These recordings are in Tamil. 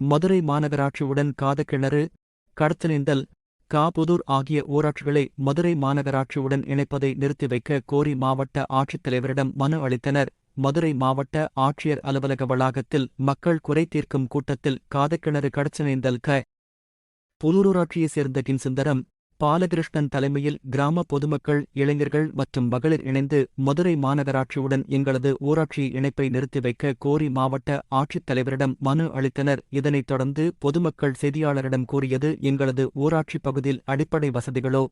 மதுரை மாநகராட்சியுடன் காதக்கிணறு கடத்தலிந்தல் காபுதூர் ஆகிய ஊராட்சிகளை மதுரை மாநகராட்சியுடன் இணைப்பதை நிறுத்தி வைக்க கோரி மாவட்ட ஆட்சித்தலைவரிடம் மனு அளித்தனர். மதுரை மாவட்ட ஆட்சியர் அலுவலக வளாகத்தில் மக்கள் குறை தீர்க்கும் கூட்டத்தில் காதக்கிணறு கடச்சனைந்தல் க. புதூரூராட்சியைச் சேர்ந்த கின்சுந்தரம் பாலகிருஷ்ணன் தலைமையில் கிராம பொதுமக்கள் இளைஞர்கள் மற்றும் மகளிர் இணைந்து மதுரை மாநகராட்சியுடன் எங்களது ஊராட்சி இணைப்பை நிறுத்தி வைக்க கோரி மாவட்ட ஆட்சித்தலைவரிடம் மனு அளித்தனர். இதனைத் தொடர்ந்து பொதுமக்கள் செய்தியாளரிடம் கூறியது எங்களது ஊராட்சி பகுதியில் அடிப்படை வசதிகளோ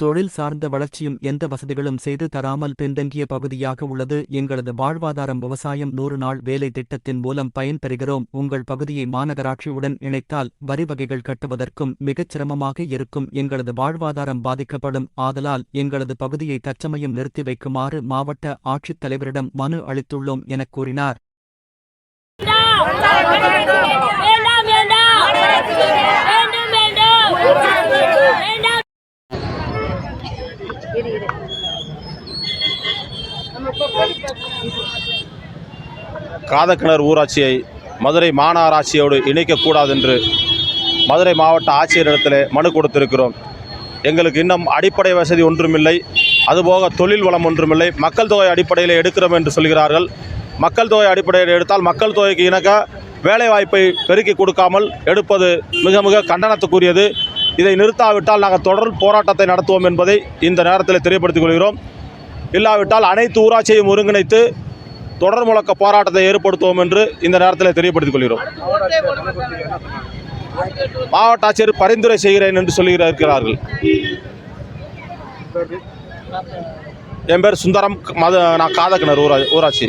தொழில் சார்ந்த வளர்ச்சியும் எந்த வசதிகளும் செய்து தராமல் பின்தங்கிய பகுதியாக உள்ளது. எங்களது வாழ்வாதாரம் விவசாயம் நூறு நாள் வேலை திட்டத்தின் மூலம் பயன்பெறுகிறோம். உங்கள் பகுதியை மாநகராட்சியுடன் இணைத்தால் வரி வகைகள் கட்டுவதற்கும் மிகச் சிரமமாக இருக்கும். எங்களது வாழ்வாதாரம் பாதிக்கப்படும். ஆதலால் எங்களது பகுதியை தற்சமயம் நிறுத்தி வைக்குமாறு மாவட்ட ஆட்சித்தலைவரிடம் மனு அளித்துள்ளோம் எனக் கூறினார். காதக்கிணர் ஊராட்சியை மதுரை மாநகராட்சியோடு இணைக்கக்கூடாது என்று மதுரை மாவட்ட ஆட்சியரிடத்தில் மனு கொடுத்திருக்கிறோம். எங்களுக்கு இன்னும் அடிப்படை வசதி ஒன்றுமில்லை. அதுபோக தொழில் வளம் ஒன்றுமில்லை. மக்கள் தொகை அடிப்படையில் எடுக்கிறோம் என்று சொல்கிறார்கள். மக்கள் தொகை அடிப்படையில் எடுத்தால் மக்கள் தொகைக்கு இணக்க வேலைவாய்ப்பை பெருக்கி கொடுக்காமல் எடுப்பது மிக மிக கண்டனத்துக்குரியது. இதை நிறுத்தாவிட்டால் நாங்கள் தொடர் போராட்டத்தை நடத்துவோம் என்பதை இந்த நேரத்தில் தெரியப்படுத்திக் கொள்கிறோம். இல்லாவிட்டால் அனைத்து ஊராட்சியையும் ஒருங்கிணைத்து தொடர் முழக்க போராட்டத்தை ஏற்படுத்துவோம் என்று இந்த நேரத்தில் தெரியப்படுத்திக் கொள்கிறோம். மாவட்ட ஆட்சியர் பரிந்துரை செய்கிறேன் என்று சொல்லியிருக்கிறார்கள். என் பேர் சுந்தரம் மத நான் காதக்கிணர் ஊரா ஊராட்சி.